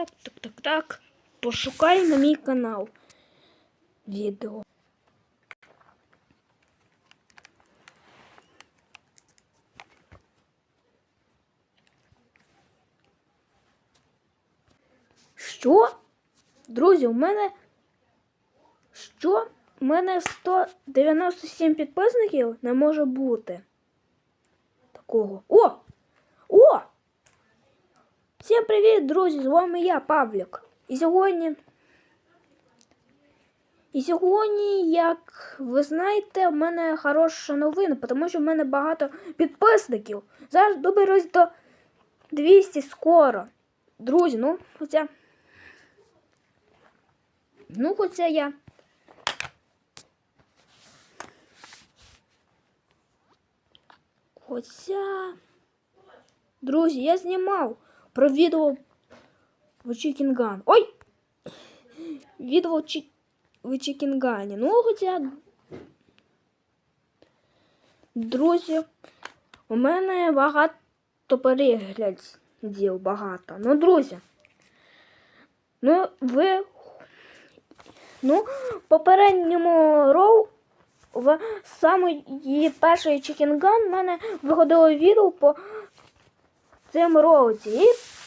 Так, так, так, так. Пошукай на мій канал відео. Що? Друзі, у мене. Що? У мене 197 підписників не може бути. Такого. О! О! Всім привіт, друзі! З вами я, Павлік. І сьогодні. І сьогодні, як ви знаєте, в мене хороша новина, тому що в мене багато підписників. Зараз доберусь до 200 скоро. Друзі, ну, хоча. Ну, хоча я. Хоча. Друзі, я знімав про відео в Чікінгані. Ой! Відео в, Чі... в Чікінгані. Ну, хоча. Друзі, у мене багато переглядів багато. Ну, друзі. Ну, ви. Ну, попередньому роу в самої першої Чікінган в мене виходило відео по цим роуті. І,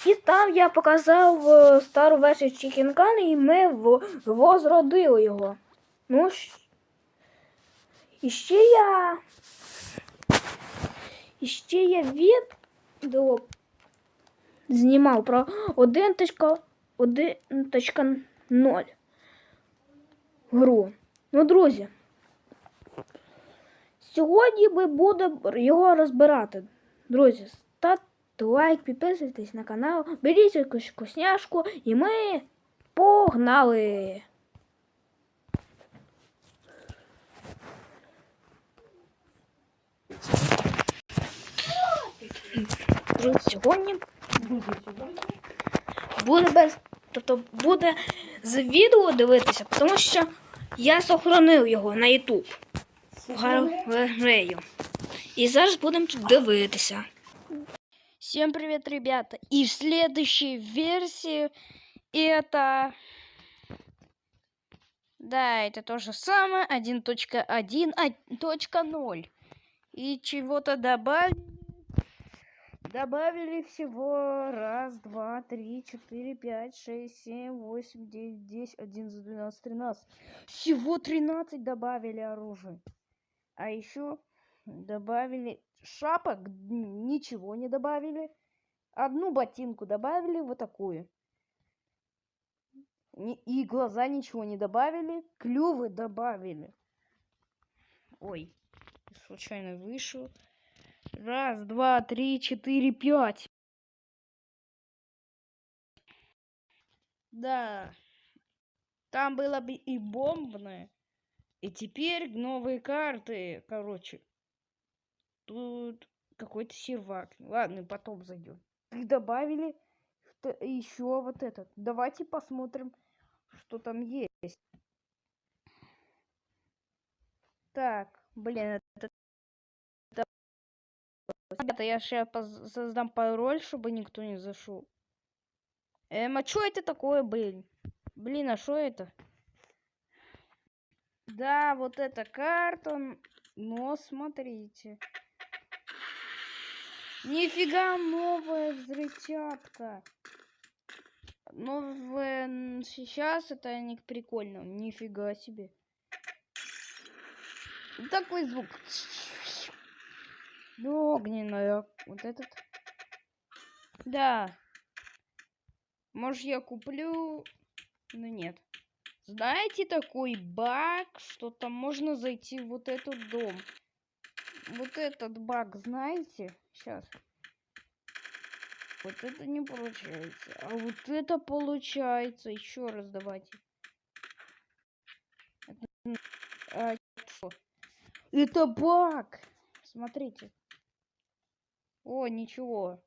і там я показав е, стару версію Чікінган, і ми возродили його. Ну, і ще я. І ще я відео знімав про 1.1.0 гру. Ну, друзі. Сьогодні ми будемо його розбирати. Друзі, ставте лайк, підписуйтесь на канал, беріть якусь вкусняшку і ми погнали! Друзі, сьогодні буде без. Тобто буде з відео дивитися, тому що я сохранив його на YouTube галерею. І зараз будемо дивитися. Всем привет, ребята! И в следующей версии это... Да, это то же самое, 1.1.0. И чего-то добавили. Добавили всего раз, два, три, четыре, пять, шесть, семь, восемь, девять, десять, одиннадцать, двенадцать, тринадцать. Всего 13 добавили оружия. А еще добавили шапок, ничего не добавили. Одну ботинку добавили, вот такую. И глаза ничего не добавили. Клювы добавили. Ой, случайно вышел. Раз, два, три, четыре, пять. Да. Там было бы и бомбное. И теперь новые карты. Короче. Тут какой-то сервак. Ладно, потом зайдем. И добавили еще вот этот. Давайте посмотрим, что там есть. Так, блин, это... Ребята, я сейчас создам пароль, чтобы никто не зашел. Эм, а что это такое, блин? Блин, а что это? Да, вот эта карта, но смотрите. Нифига новая взрывчатка. Новая сейчас это не прикольно. Нифига себе. Такой звук. Ну, огненная. Вот этот. Да. Может, я куплю... Ну, нет. Знаете такой баг, что там можно зайти в вот этот дом? Вот этот баг, знаете? Сейчас. Вот это не получается. А вот это получается. Еще раз давайте. Это, м, а? Это баг. Смотрите. О, ничего.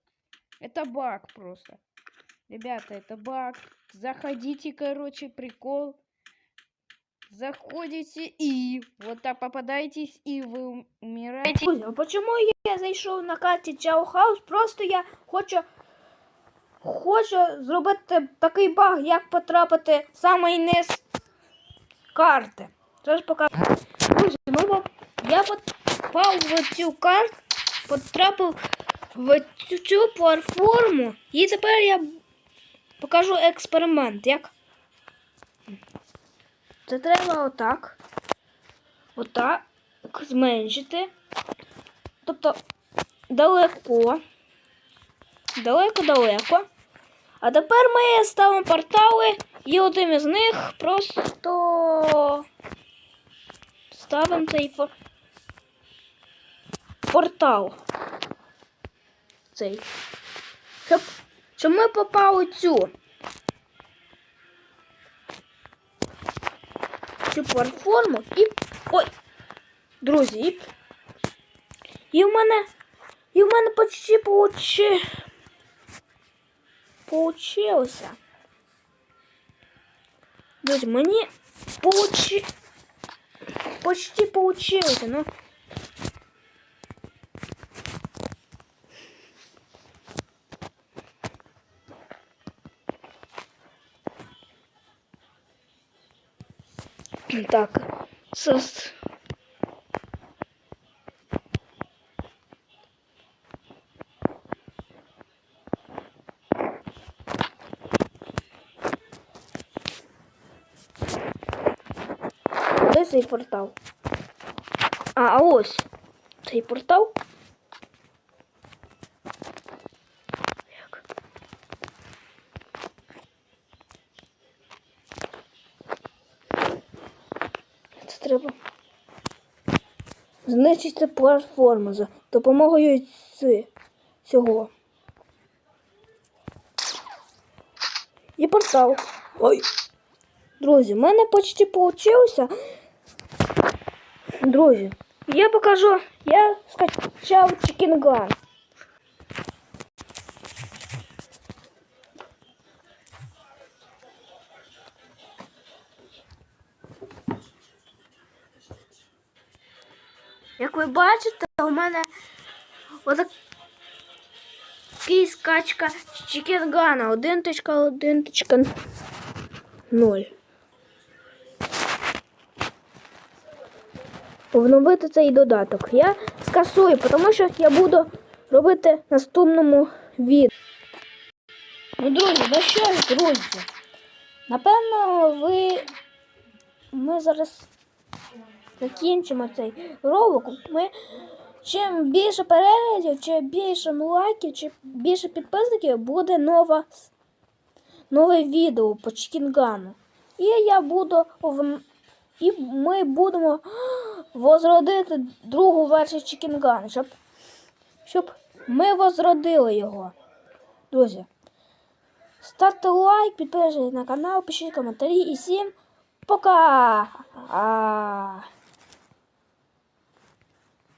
Это баг просто. Ребята, это баг. Заходите, короче, прикол. Заходите и вот так попадаетесь, и вы умираете. А почему я зайшов на карті Чао Хаус? Просто я хочу хоче зробити такий баг, як потрапити в самий низ карти. Зараз покажу. Друзі, я попав в цю карту, потрапив в цю платформу, і тепер я покажу експеримент. Як? Це треба отак. Отак зменшити. Тобто далеко. Далеко-далеко. А тепер ми ставимо портали і один із них просто ставимо цей портал. Цей. Щоб, щоб ми попали цю. Цю платформу і. Ой! Друзі, і, і в мене. І в мене почти получи... получилося. Друзі, мені получи... почти получилося, ну. Так, сос. Де цей портал? А, а ось цей портал. Треба. Знищити платформу за допомогою цього. І портал. Ой. Друзі, в мене почти получилося. Друзі, я покажу, я скачав чекінган. Як ви бачите, у мене отакий скачка чекінгана 1.1.0. Обновити цей додаток. Я скасую, тому що я буду робити наступному відео. Ну, друзі, ну що ж, друзі? Напевно, ви. Ми зараз закінчимо цей ролик. Ми чим більше переглядів, чим більше лайків, чим більше підписників, буде нова, нове відео по Чкінгану. І я буду в і ми будемо возродити другу версію Чікінган, щоб, щоб ми возродили його. Друзі, ставте лайк, підписуйтесь на канал, пишіть коментарі і всім пока!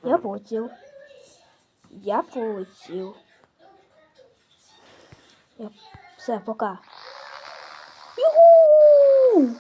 Я полетів. Я полетів. Я... Все, пока. Юху!